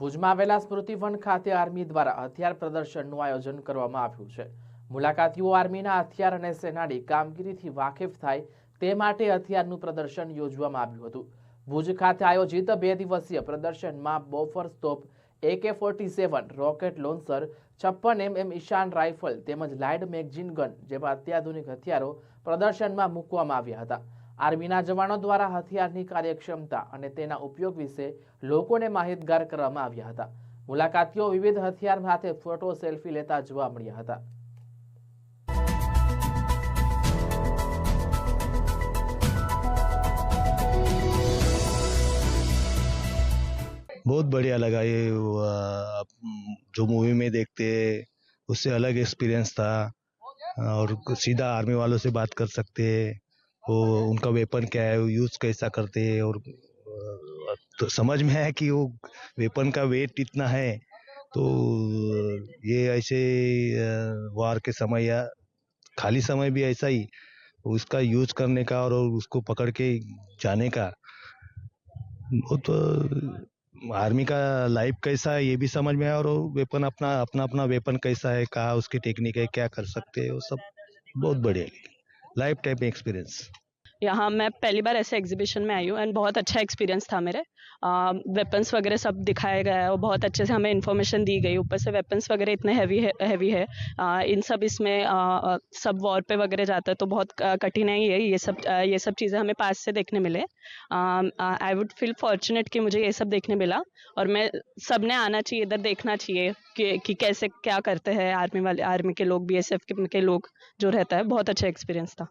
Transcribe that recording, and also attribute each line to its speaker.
Speaker 1: ભુજમાં આવેલા સ્મૃતિવન ખાતે આર્મી દ્વારા હથિયાર પ્રદર્શનનું આયોજન કરવામાં આવ્યું છે. મુલાકાતીઓ આર્મીના હથિયાર અને સેનાની કામગીરીથી વાકેફ થાય તે માટે હથિયારનું પ્રદર્શન યોજવામાં આવ્યું હતું. ભુજ ખાતે આયોજિત બે દિવસીય પ્રદર્શનમાં બોફર સ્તોપ એકે ફોર્ટી સેવન, રોકેટ લોન્સર, છપ્પન એમ ઈશાન રાઇફલ તેમજ લાઇડ મેગઝીન ગન જેવા અત્યાધુનિક હથિયારો પ્રદર્શનમાં મૂકવામાં આવ્યા હતા. આર્મીના જવાનો દ્વારા હથિયારની કાર્યક્ષમતા અને તેના ઉપયોગ વિશે લોકોને માહિતગાર કરવામાં આવ્યા હતા મુલાકાતીઓ વિવિધ હથિયાર સાથે ફોટો સેલ્ફી લેતા જોવા મળ્યા હતા
Speaker 2: बहुत बढ़िया लगा ये वो, अ, जो मूवी में देखते उससे अलग एक्सपीरियंस था और सीधा आर्मी वालों से बात कर सकते हैं वो उनका वेपन क्या है, वो यूज़ कैसा करते हैं और तो समझ में है कि वो वेपन का वेट इतना है। तो ये ऐसे वार के समय या खाली समय भी ऐसा ही उसका यूज़ करने का और उसको पकड़ के जाने का। वो तो आर्मी का लाइफ कैसा है ये भी समझ में आया और वेपन अपना अपना अपना वेपन कैसा है, कहा उसकी टेक्निक है, क्या कर सकते हैं, वो सब बहुत बढ़िया लाइफ टाइम एक्सपीरियंस
Speaker 3: यहाँ मैं पहली बार ऐसे एग्जीबिशन में आई हूँ एंड बहुत अच्छा एक्सपीरियंस था मेरे। वेपन्स वगैरह सब दिखाया गया है और बहुत अच्छे से हमें इन्फॉर्मेशन दी गई। ऊपर से वेपन्स वगैरह इतने हैवी है हैवी है। अ, इन सब इसमें अ, सब वॉर पे वगैरह जाता है तो बहुत कठिनाई है ये सब अ, ये सब चीज़ें हमें पास से देखने मिले। आई वुड फील फॉर्चुनेट कि मुझे ये सब देखने मिला और मैं सबने आना चाहिए इधर देखना चाहिए कि, कि कैसे क्या करते हैं आर्मी वाले आर्मी के लोग बीएसएफ के लोग जो रहता है बहुत अच्छा एक्सपीरियंस था।